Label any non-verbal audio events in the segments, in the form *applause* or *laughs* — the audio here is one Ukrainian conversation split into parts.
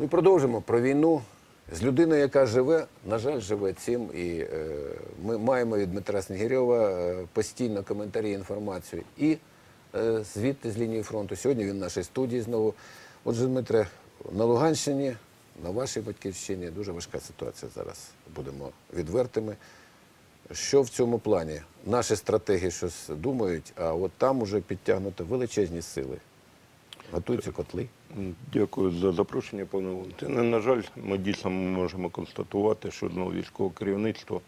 Ми продовжимо про війну з людиною, яка живе, на жаль, живе цим. І е, ми маємо від Дмитра Снігирьова е, постійно коментарі, інформацію і е, звідти з лінії фронту. Сьогодні він в нашій студії знову. Отже, Дмитре, на Луганщині, на вашій батьківщині дуже важка ситуація зараз. Будемо відвертими. Що в цьому плані? Наші стратеги щось думають, а от там уже підтягнуто величезні сили. Готуються котли. Дякую за запрошення, пане Валентине. На жаль, ми дійсно можемо констатувати, що знову військове керівництво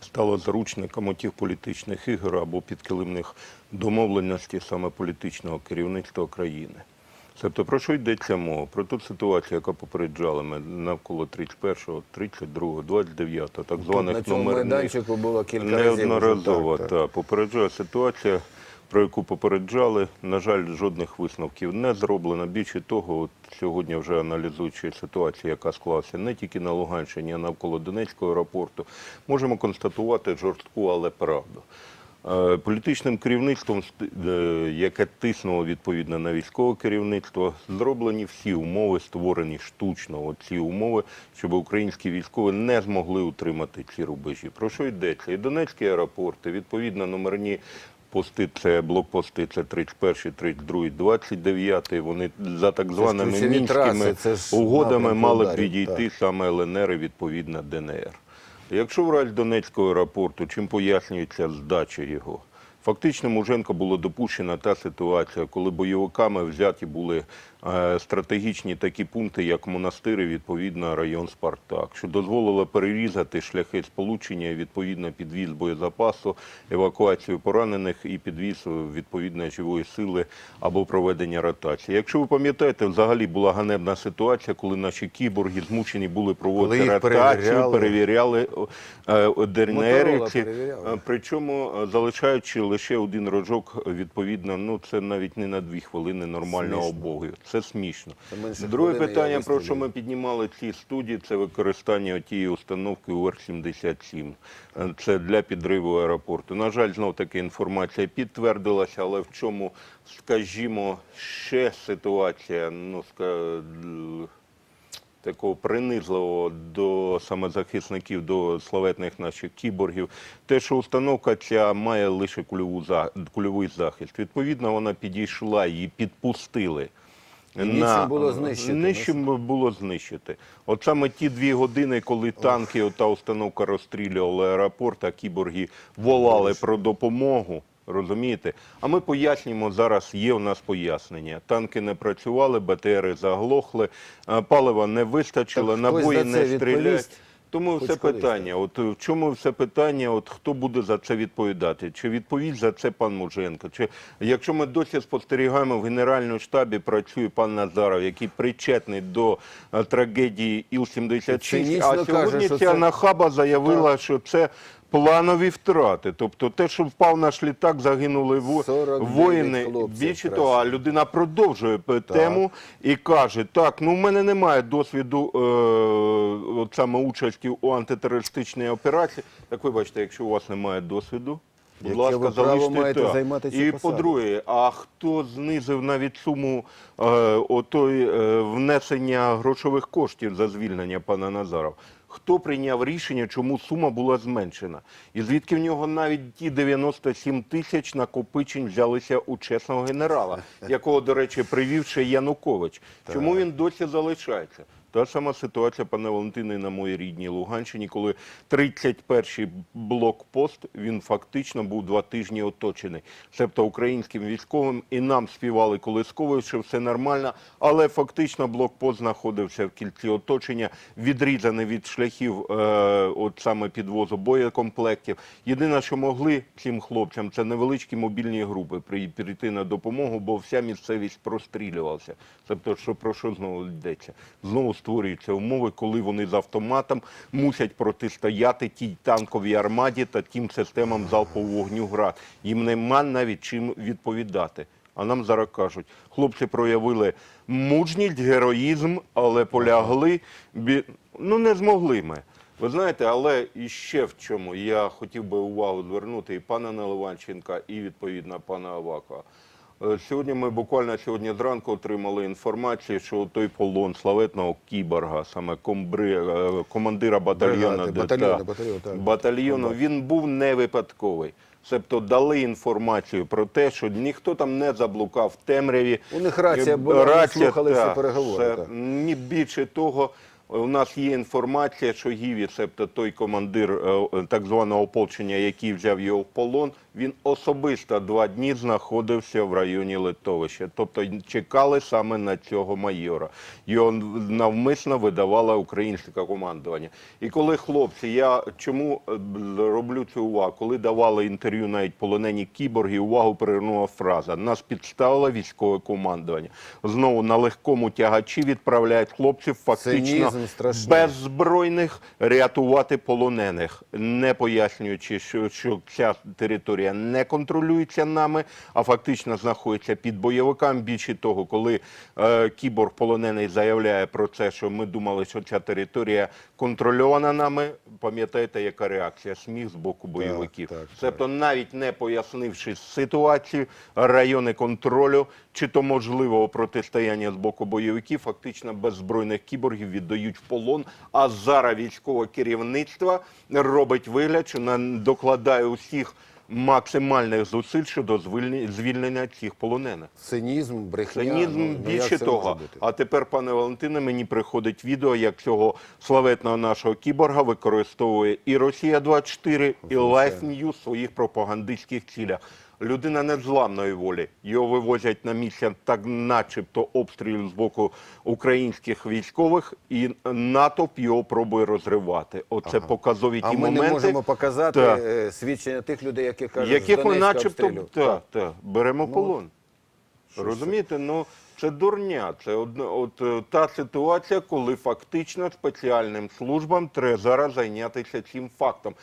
стало заручником отих політичних ігор або підкилимних домовленостей саме політичного керівництва країни. Тобто про що йдеться мова? Про ту ситуацію, яка попереджала ми навколо 31, 32, 29, так званих на цьому номерних майданчику було кілька разів неодноразово. так, Так, так. попереджає ситуація, про яку попереджали. На жаль, жодних висновків не зроблено. Більше того, от сьогодні вже аналізуючи ситуацію, яка склалася не тільки на Луганщині, а навколо Донецького аеропорту, можемо констатувати жорстку, але правду. Е, Політичним керівництвом, е, яке тиснуло відповідно на військове керівництво, зроблені всі умови, створені штучно. От ці умови, щоб українські військові не змогли утримати ці рубежі. Про що йдеться? І Донецький аеропорт, і відповідно номерні пости, це блокпости, це 31, 32, 29. Вони за так званими ключові мінськими траси, угодами мали ударів, відійти так. саме ЛНР і відповідно ДНР. Якщо в разі Донецького аеропорту, чим пояснюється здача його? Фактично, Муженко було допущена та ситуація, коли бойовиками взяті були е, стратегічні такі пункти, як монастири, відповідно район Спартак, що дозволило перерізати шляхи сполучення, відповідно підвіз боєзапасу, евакуацію поранених і підвіз е, відповідно живої сили або проведення ротації. Якщо ви пам'ятаєте, взагалі була ганебна ситуація, коли наші кіборги змушені були проводити ротацію, перевіряли. перевіряли е, ДНР. Моторола ці- перевіряла. е, Причому залишаючи лише один рожок, відповідно, ну це навіть не на дві хвилини нормального Смішно. обогу. Це смішно. Це Друге питання, про що ми піднімали в цій студії, це використання тієї установки УР-77. Е, Це для підриву аеропорту. На жаль, знов таки інформація підтвердилася, але в чому, скажімо, ще ситуація, ну ска такого принизливого до самозахисників, до славетних наших кіборгів, те, що установка ця має лише кульову кульовий захист. Відповідно, вона підійшла, її підпустили. І нічим було знищити. Нічим було знищити. От саме ті дві години, коли танки, ота установка розстрілювала аеропорт, а кіборги волали про допомогу. Розумієте? А ми пояснюємо зараз. Є у нас пояснення. Танки не працювали, БТРи заглохли, палива не вистачило, Так хтось набої за не стріляють. відповість? Тому Хоч все колись, питання. От в чому все питання? От хто буде за це відповідати? Чи відповість за це пан Муженко? Чи якщо ми досі спостерігаємо в генеральному штабі, працює пан Назаров, який причетний до е, трагедії Іл-76, Цинічно а каже, сьогодні що ця це- нахаба заявила, що це. Планові втрати, тобто те, що впав наш літак, загинули во- 49 воїни. хлопців Більше того, а людина продовжує п- тему і каже: так, ну в мене немає досвіду е, от саме участі у антитерористичній операції. Так вибачте, якщо у вас немає досвіду. Будь ласка, залиште маєте так. займати І по-друге, а хто знизив навіть суму е, отой, е, внесення грошових коштів за звільнення пана Назарова? Хто прийняв рішення, чому сума була зменшена? І звідки в нього навіть ті 97 тисяч накопичень взялися у чесного генерала, *laughs* якого, до речі, привів ще Янукович. Чому він досі залишається? Та сама ситуація, пане Валентине, на моїй рідній Луганщині, коли 31-й блокпост він фактично був два тижні оточений. Себто українським військовим і нам співали колисково, що все нормально, але фактично блокпост знаходився в кільці оточення, відрізаний від шляхів, е, от саме підвозу боєкомплектів. Єдине, що могли цим хлопцям, це невеличкі мобільні групи прийти на допомогу, бо вся місцевість прострілювалася. Тобто, що про що знову йдеться? Знову створюються умови, коли вони з автоматом мусять протистояти тій танковій армаді та тим системам залпового вогню град. Їм нема навіть чим відповідати. А нам зараз кажуть, хлопці проявили мужність, героїзм, але полягли. Бі... Ну не змогли ми. Ви знаєте, але і ще в чому я хотів би увагу звернути і пана Наливанченка, і відповідно пана Авакова. Е, Сьогодні ми буквально сьогодні зранку отримали інформацію, що той полон славетного кіборга, саме комбри, е, командира батальйону, батальйону, батальйону, він був не випадковий. Себто дали інформацію про те, що ніхто там не заблукав в темряві. У них рація Е, була, вони слухали всі переговори, все. Ні більше того, у нас є інформація, що Гіві, себто той командир так званого ополчення, який взяв його в полон, він особисто два дні знаходився в районі литовища. Тобто чекали саме на цього майора. Його навмисно видавало українське командування. І коли хлопці, я чому е, роблю цю увагу? Коли давали інтерв'ю навіть полонені кіборги, увагу привернула фраза. Нас підставило військове командування. Знову на легкому тягачі відправляють хлопців фактично беззбройних рятувати полонених, не пояснюючи, що, що ця територія не контролюється нами, а фактично знаходиться під бойовиками. Більше того, коли е, кіборг полонений заявляє про це, що ми думали, що ця територія контрольована нами. Пам'ятаєте, яка реакція? Сміх з боку бойовиків. так, так. Тобто, навіть не пояснивши ситуацію, райони контролю чи то можливого протистояння з боку бойовиків, фактично беззбройних кіборгів віддають в полон. А зараз військове керівництво робить вигляд, що докладає усіх максимальних зусиль щодо звільнення, цих полонених. Цинізм, брехня. Цинізм ну, ну, більше того. А тепер, пане Валентине, мені приходить відео, як цього славетного нашого кіборга використовує і Росія 24 і. Life News в своїх пропагандистських цілях. Людина незламної волі. Його вивозять на місце так, начебто, обстрілів з боку українських військових, і натовп його пробує розривати. Оце показові ті А ми моменти. не можемо показати Так. е, свідчення тих людей, які кажуть, яких ми начебто та, та, беремо Ну, полон. Розумієте, ну це дурня. Це одна, от е, та ситуація, коли фактично спеціальним службам треба зараз зайнятися цим фактом.